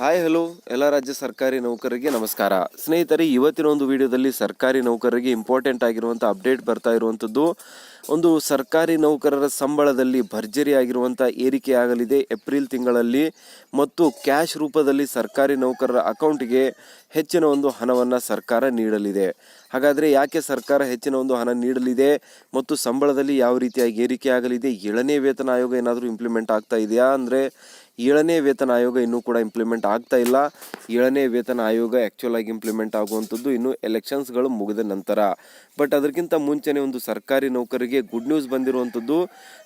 Hi hello ಎಲ್ಲ ರಾಜ್ಯ ಸರ್ಕಾರಿ ನೌಕರರಿಗೆ ನಮಸ್ಕಾರ. ಸ್ನೇಹಿತರೆ, ಇವತ್ತಿನ ಒಂದು ವಿಡಿಯೋದಲ್ಲಿ ಸರ್ಕಾರಿ ನೌಕರರಿಗೆ ಇಂಪಾರ್ಟೆಂಟ್ ಆಗಿರುವಂಥ ಅಪ್ಡೇಟ್ ಬರ್ತಾ ಇರುವಂಥದ್ದು ಒಂದು ಸರ್ಕಾರಿ ನೌಕರರ ಸಂಬಳದಲ್ಲಿ ಭರ್ಜರಿ ಆಗಿರುವಂಥ ಏರಿಕೆ ಆಗಲಿದೆ. ಏಪ್ರಿಲ್ ತಿಂಗಳಲ್ಲಿ ಮತ್ತು ಕ್ಯಾಶ್ ರೂಪದಲ್ಲಿ ಸರ್ಕಾರಿ ನೌಕರರ ಅಕೌಂಟ್ಗೆ ಹೆಚ್ಚಿನ ಒಂದು ಹಣವನ್ನು ಸರ್ಕಾರ ನೀಡಲಿದೆ. ಹಾಗಾದರೆ ಯಾಕೆ ಸರ್ಕಾರ ಹೆಚ್ಚಿನ ಒಂದು ಹಣ ನೀಡಲಿದೆ ಮತ್ತು ಸಂಬಳದಲ್ಲಿ ಯಾವ ರೀತಿಯಾಗಿ ಏರಿಕೆ ಆಗಲಿದೆ? ಏಳನೇ ವೇತನ ಆಯೋಗ ಏನಾದರೂ ಇಂಪ್ಲಿಮೆಂಟ್ ಆಗ್ತಾ ಇದೆಯಾ? ಅಂದರೆ ಏಳನೇ ವೇತನ ಆಯೋಗ ಇನ್ನೂ ಕೂಡ ಇಂಪ್ಲಿಮೆಂಟ್ ಆಗ್ತಾ ಇಲ್ಲ. ಏಳನೇ ವೇತನ ಆಯೋಗ ಆ್ಯಕ್ಚುಲ್ ಆಗಿ ಇಂಪ್ಲಿಮೆಂಟ್ ಆಗುವಂಥದ್ದು ಇನ್ನು ಎಲೆಕ್ಷನ್ಸ್ಗಳು ಮುಗಿದ ನಂತರ. ಬಟ್ ಅದಕ್ಕಿಂತ ಮುಂಚೆನೇ ಒಂದು ಸರ್ಕಾರಿ ನೌಕರಿಗೆ ಗುಡ್ ನ್ಯೂಸ್ ಬಂದಿರುವಂಥದ್ದು,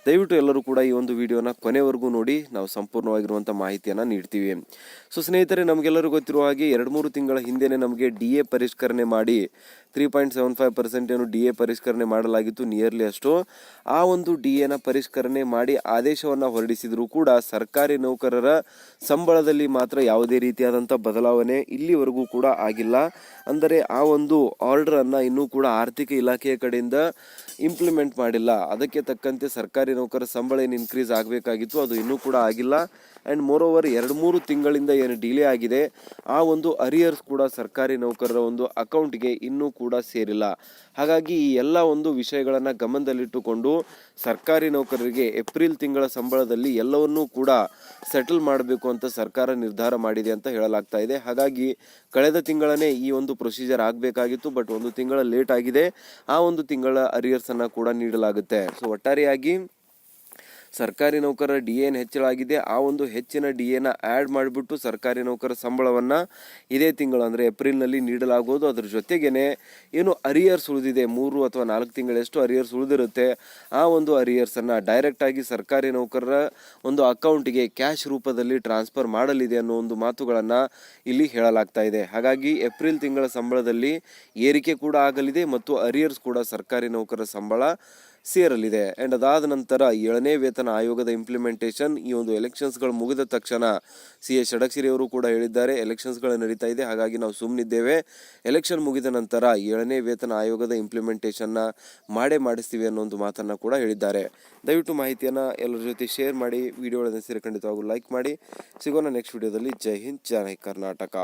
ದಯವಿಟ್ಟು ಎಲ್ಲರೂ ಕೂಡ ಈ ಒಂದು ವಿಡಿಯೋನ ಕೊನೆವರೆಗೂ ನೋಡಿ, ನಾವು ಸಂಪೂರ್ಣವಾಗಿರುವಂಥ ಮಾಹಿತಿಯನ್ನು ನೀಡ್ತೀವಿ. ಸೊ ಸ್ನೇಹಿತರೆ ನಮಗೆಲ್ಲರೂ ಗೊತ್ತಿರುವ ಹಾಗೆ ಎರಡು ಮೂರು ತಿಂಗಳ ಹಿಂದೆಯೇ ನಮಗೆ ಡಿ ಎ ಪರಿಷ್ಕರಣೆ ಮಾಡಿ three point seven five percent ಏನು ಡಿ ಎ ಪರಿಷ್ಕರಣೆ ಮಾಡಲಾಗಿತ್ತು ನಿಯರ್ಲಿ ಅಷ್ಟು. ಆ ಒಂದು ಡಿ ಎನ ಪರಿಷ್ಕರಣೆ ಮಾಡಿ ಆದೇಶವನ್ನು ಹೊರಡಿಸಿದರೂ ಕೂಡ ಸರ್ಕಾರಿ ನೌಕರರ ಸಂಬಳದಲ್ಲಿ ಮಾತ್ರ ಯಾವುದೇ ರೀತಿಯಾದಂಥ ಬದಲಾವಣೆ ಇಲ್ಲಿವರೆಗೂ ಕೂಡ ಆಗಿಲ್ಲ. ಅಂದರೆ ಆ ಒಂದು ಆರ್ಡರನ್ನು ಇನ್ನೂ ಕೂಡ ಆರ್ಥಿಕ ಇಲಾಖೆಯ ಕಡೆಯಿಂದ ಇಂಪ್ಲಿಮೆಂಟ್ ಮಾಡಿಲ್ಲ. ಅದಕ್ಕೆ ತಕ್ಕಂತೆ ಸರ್ಕಾರಿ ನೌಕರರ ಸಂಬಳ ಏನು ಇನ್ಕ್ರೀಸ್ ಆಗಬೇಕಾಗಿತ್ತು, ಅದು ಇನ್ನೂ ಕೂಡ ಆಗಿಲ್ಲ. ಆ್ಯಂಡ್ ಮೋರ್ ಓವರ್ ಎರಡು ಮೂರು ತಿಂಗಳಿಂದ ಏನು ಡಿಲೇ ಆಗಿದೆ. ಆ ಒಂದು ಅರಿಯರ್ಸ್ ಕೂಡ ಸರ್ಕಾರಿ ನೌಕರರ ಒಂದು ಅಕೌಂಟ್ಗೆ ಇನ್ನೂ ಕೂಡ ಸೇರಿಲ್ಲ. ಹಾಗಾಗಿ ಈ ಎಲ್ಲ ಒಂದು ವಿಷಯಗಳನ್ನು ಗಮನದಲ್ಲಿಟ್ಟುಕೊಂಡು ಸರ್ಕಾರಿ ನೌಕರರಿಗೆ ಏಪ್ರಿಲ್ ತಿಂಗಳ ಸಂಬಳದಲ್ಲಿ ಎಲ್ಲವನ್ನೂ ಕೂಡ ಸೆಟಲ್ ಮಾಡಬೇಕು ಅಂತ ಸರ್ಕಾರ ನಿರ್ಧಾರ ಮಾಡಿದೆ ಅಂತ ಹೇಳಲಾಗ್ತಾ ಇದೆ. ಹಾಗಾಗಿ ಕಳೆದ ತಿಂಗಳನೇ ಈ ಒಂದು ಪ್ರೊಸೀಜರ್ ಆಗಬೇಕಾಗಿತ್ತು ಬಟ್ ಒಂದು ತಿಂಗಳ ಲೇಟ್ ಆಗಿದೆ. ಆ ಒಂದು ತಿಂಗಳ ಅರಿಯರ್ಸನ್ನು ಕೂಡ ನೀಡಲಾಗುತ್ತೆ. ಸೊ ಒಟ್ಟಾರೆಯಾಗಿ ಸರ್ಕಾರಿ ನೌಕರರ ಡಿ ಎನ್ ಹೆಚ್ಚಳ ಆಗಿದೆ. ಆ ಒಂದು ಹೆಚ್ಚಿನ ಡಿ ಎನ ಆ್ಯಡ್ ಮಾಡಿಬಿಟ್ಟು ಸರ್ಕಾರಿ ನೌಕರರ ಸಂಬಳವನ್ನು ಇದೇ ತಿಂಗಳು ಅಂದರೆ ಏಪ್ರಿಲ್ನಲ್ಲಿ ನೀಡಲಾಗುವುದು. ಅದರ ಜೊತೆಗೇ ಏನು ಅರಿಯರ್ಸ್ ಉಳಿದಿದೆ ಮೂರು ಅಥವಾ ನಾಲ್ಕು ತಿಂಗಳಷ್ಟು ಅರಿಯರ್ಸ್ ಉಳಿದಿರುತ್ತೆ ಆ ಒಂದು ಅರಿಯರ್ಸನ್ನು ಡೈರೆಕ್ಟಾಗಿ ಸರ್ಕಾರಿ ನೌಕರರ ಒಂದು ಅಕೌಂಟಿಗೆ ಕ್ಯಾಶ್ ರೂಪದಲ್ಲಿ ಟ್ರಾನ್ಸ್ಫರ್ ಮಾಡಲಿದೆ ಅನ್ನೋ ಒಂದು ಮಾತುಗಳನ್ನು ಇಲ್ಲಿ ಹೇಳಲಾಗ್ತಾ ಇದೆ. ಹಾಗಾಗಿ ಏಪ್ರಿಲ್ ತಿಂಗಳ ಸಂಬಳದಲ್ಲಿ ಏರಿಕೆ ಕೂಡ ಆಗಲಿದೆ ಮತ್ತು ಅರಿಯರ್ಸ್ ಕೂಡ ಸರ್ಕಾರಿ ನೌಕರರ ಸಂಬಳ ಸೇರಲಿದೆ. ಆ್ಯಂಡ್ ಅದಾದ ನಂತರ ಏಳನೇ ವೇತನ ಆಯೋಗದ ಇಂಪ್ಲಿಮೆಂಟೇಷನ್ ಈ ಒಂದು ಎಲೆಕ್ಷನ್ಸ್ಗಳು ಮುಗಿದ ತಕ್ಷಣ ಸಿ ಎಸ್ ಷಡಕ್ಷರಿ ಅವರು ಕೂಡ ಹೇಳಿದ್ದಾರೆ. ಎಲೆಕ್ಷನ್ಸ್ಗಳು ನಡೀತಾ ಇದೆ. ಹಾಗಾಗಿ ನಾವು ಸುಮ್ಮನಿದ್ದೇವೆ ಎಲೆಕ್ಷನ್ ಮುಗಿದ ನಂತರ ಏಳನೇ ವೇತನ ಆಯೋಗದ ಇಂಪ್ಲಿಮೆಂಟೇಷನ್ನ ಮಾಡೇ ಮಾಡಿಸ್ತೀವಿ ಅನ್ನೋ ಒಂದು ಮಾತನ್ನು ಕೂಡ ಹೇಳಿದ್ದಾರೆ. ದಯವಿಟ್ಟು ಮಾಹಿತಿಯನ್ನು ಎಲ್ಲರ ಜೊತೆ ಶೇರ್ ಮಾಡಿ. ವಿಡಿಯೋಗಳನ್ನು ಸೇರಿ ಖಂಡಿತವಾಗೂ ಲೈಕ್ ಮಾಡಿ. ಸಿಗೋಣ ನೆಕ್ಸ್ಟ್ ವಿಡಿಯೋದಲ್ಲಿ ಜೈ ಹಿಂದ್, ಜೈ ಕರ್ನಾಟಕ.